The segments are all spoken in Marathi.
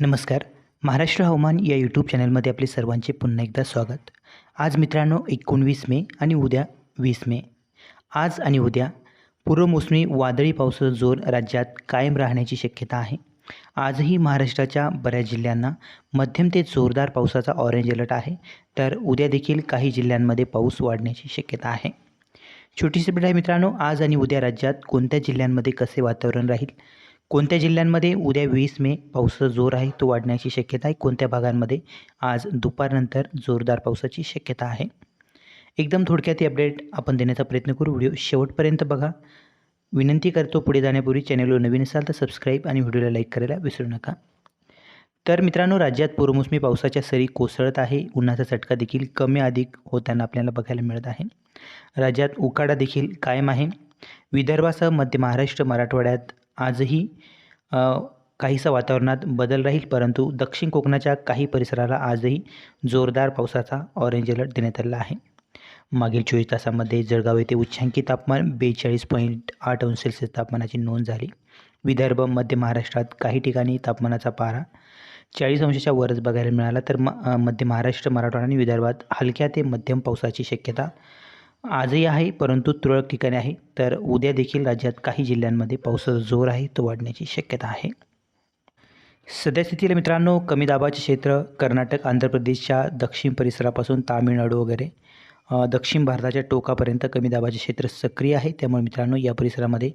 नमस्कार. महाराष्ट्र हवामान या यूट्यूब चॅनलमध्ये आपले सर्वांचे पुन्हा एकदा स्वागत. आज मित्रांनो एकोणवीस मे आणि उद्या वीस मे. आज आणि उद्या पूर्वमोसमी वादळी पावसाचा जोर राज्यात कायम राहण्याची शक्यता आहे. आजही महाराष्ट्राच्या बऱ्याच जिल्ह्यांना मध्यम ते जोरदार पावसाचा ऑरेंज अलर्ट आहे. तर उद्या देखील काही जिल्ह्यांमध्ये पाऊस वाढण्याची शक्यता आहे. छोटीशी भेट आहे मित्रांनो. आज आणि उद्या राज्यात कोणत्या जिल्ह्यांमध्ये कसे वातावरण राहील? कोणत्या जिल्ह्यांमध्ये उद्या वीस मे पावसाचा जोर आहे तो वाढण्याची शक्यता आहे? कोणत्या भागांमध्ये आज दुपारनंतर जोरदार पावसाची शक्यता आहे? एकदम थोडक्यात ही अपडेट आपण देण्याचा प्रयत्न करू. व्हिडिओ शेवटपर्यंत बघा. विनंती करतो पुढे जाण्यापूर्वी चॅनलवर नवीन असाल तर सबस्क्राईब आणि व्हिडिओला लाईक करायला विसरू नका. तर मित्रांनो राज्यात पूर्वमोसमी पावसाच्या सरी कोसळत आहे. उन्हाचा चटका देखील कमी अधिक होताना आपल्याला बघायला मिळत आहे. राज्यात उकाडा देखील कायम आहे. विदर्भासह मध्य महाराष्ट्र मराठवाड्यात आजही काहीसा वातावरणात बदल राहील परंतु दक्षिण कोकणाच्या काही परिसराला आजही जोरदार पावसाचा ऑरेंज अलर्ट देण्यात आलेला आहे. मागील चोवीस तासामध्ये जळगाव येथे उच्चांकी तापमान बेचाळीस पॉईंट आठ अंश सेल्सिअस तापमानाची नोंद झाली. विदर्भ मध्य महाराष्ट्रात काही ठिकाणी तापमानाचा पारा चाळीस अंशाच्या वरच बघायला मिळाला तर म मध्य महाराष्ट्र मराठवाडा आणि विदर्भात हलक्या ते मध्यम पावसाची शक्यता आजही आहे परंतु तुरळक ठिकाणी आहे. तर उद्या देखील राज्यात काही जिल्ह्यांमध्ये पावसाचा जोर आहे तो वाढण्याची शक्यता आहे. सद्यस्थितीला मित्रांनो कमी दाबाचे क्षेत्र कर्नाटक आंध्र प्रदेशच्या दक्षिण परिसरापासून तामिळनाडू वगैरे दक्षिण भारताच्या टोकापर्यंत कमी दाबाचे क्षेत्र सक्रिय आहे. त्यामुळे मित्रांनो या परिसरामध्ये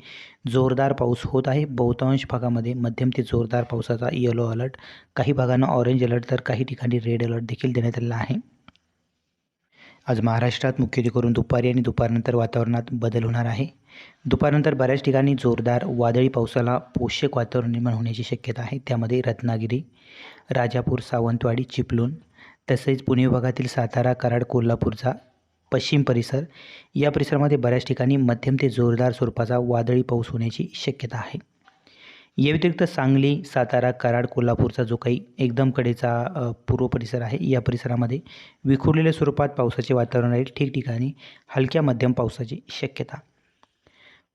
जोरदार पाऊस होत आहे. बहुतांश भागामध्ये मध्यम ते जोरदार पावसाचा येलो अलर्ट काही भागांना ऑरेंज अलर्ट तर काही ठिकाणी रेड अलर्ट देखील देण्यात आलेला आहे. आज महाराष्ट्रात मुख्यत्वे करून दुपारी आणि दुपारनंतर वातावरणात बदल होणार आहे. दुपारनंतर बऱ्याच ठिकाणी जोरदार वादळी पावसाला पोषक वातावरण निर्माण होण्याची शक्यता आहे. त्यामध्ये रत्नागिरी राजापूर सावंतवाडी चिपळूण तसेच पुणे विभागातील सातारा कराड कोल्हापूरचा पश्चिम परिसर या परिसरामध्ये बऱ्याच ठिकाणी मध्यम ते जोरदार स्वरूपाचा वादळी पाऊस होण्याची शक्यता आहे. या व्यतिरिक्त सांगली सातारा कराड कोल्हापूरचा जो काही एकदम कडेचा पूर्व परिसर आहे या परिसरामध्ये विखुरलेल्या स्वरूपात पावसाचे वातावरण राहील ठिकठिकाणी हलक्या मध्यम पावसाची शक्यता.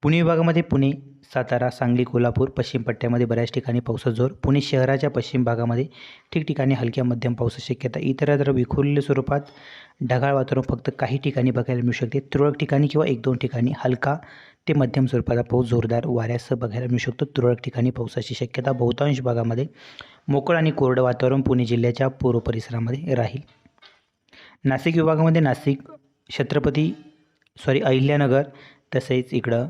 पुणे विभागामध्ये पुणे सातारा सांगली कोल्हापूर पश्चिम पट्ट्यामध्ये बऱ्याच ठिकाणी पावसाचा जोर पुणे शहराच्या पश्चिम भागामध्ये ठिकठिकाणी हलक्या मध्यम पावसाची शक्यता. इतरत्र विखुरलेल्या स्वरूपात ढगाळ वातावरण फक्त काही ठिकाणी बघायला मिळू शकते. तुरळक ठिकाणी किंवा एक दोन ठिकाणी हलका ते मध्यम स्वरूपाचा पाऊस जोरदार वाऱ्यासह बघायला मिळू शकतो. तुरळक ठिकाणी पावसाची शक्यता बहुतांश भागामध्ये मोकळ आणि कोरडं वातावरण पुणे जिल्ह्याच्या पूर्व परिसरामध्ये राहील. नाशिक विभागामध्ये नाशिक छत्रपती सॉरी अहिल्यानगर तसेच इकडं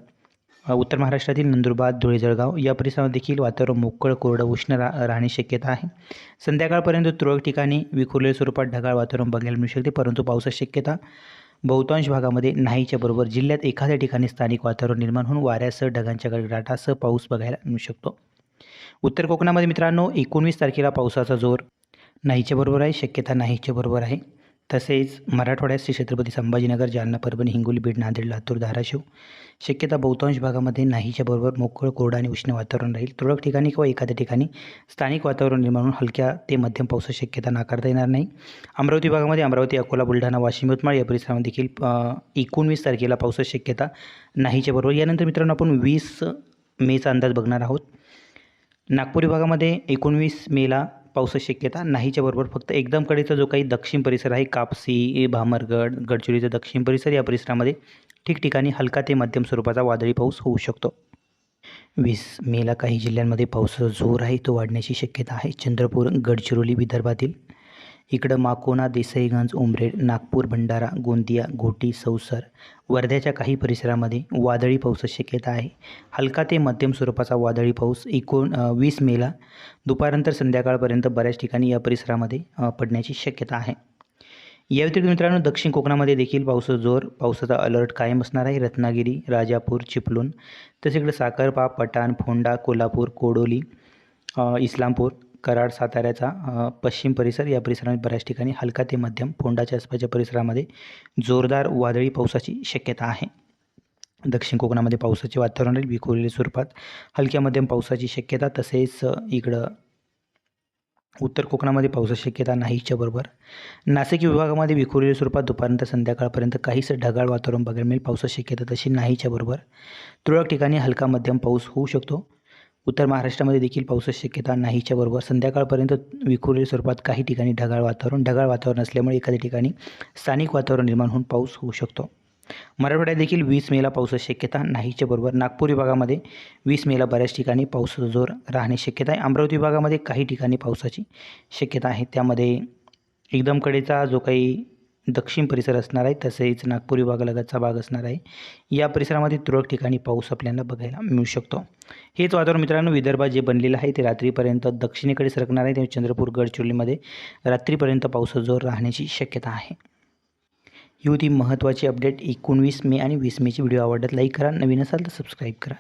उत्तर महाराष्ट्रातील नंदुरबार धुळे जळगाव या परिसरामध्ये देखील वातावरण मोकळं कोरडं उष्ण रा राहण्याची शक्यता आहे. संध्याकाळपर्यंत तुरळक ठिकाणी विखुरलेल्या स्वरूपात ढगाळ वातावरण बघायला मिळू शकते परंतु पावसाची शक्यता बहुतांश भागामध्ये नाहीच्या बरोबर जिल्ह्यात एखाद्या ठिकाणी स्थानिक वातावरण निर्माण होऊन वाऱ्यासह ढगांच्या गडगडाटासह पाऊस बघायला मिळू शकतो. उत्तर कोकणामध्ये मित्रांनो एकोणवीस तारखेला पावसाचा जोर नाहीच्या बरोबर आहे शक्यता नाहीच्या बरोबर आहे. तसेच मराठवाड्यात श्री छत्रपती संभाजीनगर जालना परभणी हिंगोली बीड नांदेड लातूर धाराशिव शक्यता बहुतांश भागामध्ये नाहीच्या बरोबर मोकळं कोरडं आणि उष्ण वातावरण राहील. तुरळक ठिकाणी किंवा एखाद्या ठिकाणी स्थानिक वातावरण निर्माण होऊन हलक्या ते मध्यम पावसाची शक्यता नाकारता येणार नाही. अमरावती भागामध्ये अमरावती अकोला बुलढाणा वाशिम यवतमाळ या परिसरामध्ये देखील एकोणवीस तारखेला पावसाची शक्यता नाहीच्या बरोबर. यानंतर मित्रांनो आपण वीस मेचा अंदाज बघणार आहोत. नागपूर विभागामध्ये एकोणवीस मेला पावसाची शक्यता नाहीच्या बरोबर. फक्त एकदम कडेचा जो काही दक्षिण परिसर आहे कापसी भामरगड गडचिरोलीचा दक्षिण परिसर या परिसरामध्ये ठिकठिकाणी हलका ते मध्यम स्वरूपाचा वादळी पाऊस होऊ शकतो. वीस मेला काही जिल्ह्यांमध्ये पावसाचा जोर आहे तो वाढण्याची शक्यता आहे. चंद्रपूर गडचिरोली विदर्भातील इकडं माकोना देसाईगंज उमरेड नागपूर भंडारा गोंदिया घोटी सौसर वर्ध्याच्या काही परिसरामध्ये वादळी पावसाची शक्यता आहे. हलका ते मध्यम स्वरूपाचा वादळी पाऊस एकोण वीस मेला दुपारनंतर संध्याकाळपर्यंत बऱ्याच ठिकाणी या परिसरामध्ये पडण्याची शक्यता आहे. या व्यतिरिक्त मित्रांनो दक्षिण कोकणामध्ये देखील पावसाचा जोर पावसाचा अलर्ट कायम असणार आहे. रत्नागिरी राजापूर चिपळूण तसेकडे साखरपा पठाण फोंडा कोल्हापूर कोडोली इस्लामपूर कराड साताऱ्याचा पश्चिम परिसर या परिसरामध्ये बऱ्याच ठिकाणी हलका ते मध्यम फोंडाच्या आसपासच्या परिसरामध्ये जोरदार वादळी पावसाची शक्यता आहे. दक्षिण कोकणामध्ये पावसाचे वातावरण राहील विखुरलेल्या स्वरूपात हलक्या मध्यम पावसाची शक्यता तसेच इकडं उत्तर कोकणामध्ये पावसाची शक्यता नाहीच्या बरोबर. नाशिक विभागामध्ये विखुरलेल्या स्वरूपात दुपारनंतर संध्याकाळपर्यंत काहीसं ढगाळ वातावरण बघायला मिळेल. पावसाची शक्यता तशी नाहीच्या बरोबर. तुरळक ठिकाणी हलका मध्यम पाऊस होऊ शकतो. उत्तर महाराष्ट्रामध्ये देखील पावसाची शक्यता नाहीच्या बरोबर. संध्याकाळपर्यंत विखुरलेल्या स्वरूपात काही ठिकाणी ढगाळ वातावरण ढगाळ वातावरण असल्यामुळे एखाद्या ठिकाणी स्थानिक वातावरण निर्माण होऊन पाऊस होऊ शकतो. मराठवाड्यात देखील वीस मेला पावसाची शक्यता नाहीच्या बरोबर. नागपूर विभागामध्ये वीस मेला बऱ्याच ठिकाणी पावसाचा जोर राहण्याची शक्यता आहे. अमरावती विभागामध्ये काही ठिकाणी पावसाची शक्यता आहे. त्यामध्ये एकदम कडेचा जो काही दक्षिण परिसर असणार आहे तसेच नागपूर विभागालगतचा भाग असणार आहे. या परिसरामध्ये तुरळक ठिकाणी पाऊस आपल्याला बघायला मिळू शकतो. हेच वातावरण मित्रांनो विदर्भात जे बनलेलं आहे ते रात्रीपर्यंत दक्षिणेकडे सरकणार आहे. त्यामुळे चंद्रपूर गडचिरोलीमध्ये रात्रीपर्यंत पावसाचा जोर राहण्याची शक्यता आहे. ही होती महत्त्वाची अपडेट. एकोणवीस मे आणि वीस मेची व्हिडिओ आवडल्यात लाईक करा. नवीन असाल तर सबस्क्राईब करा.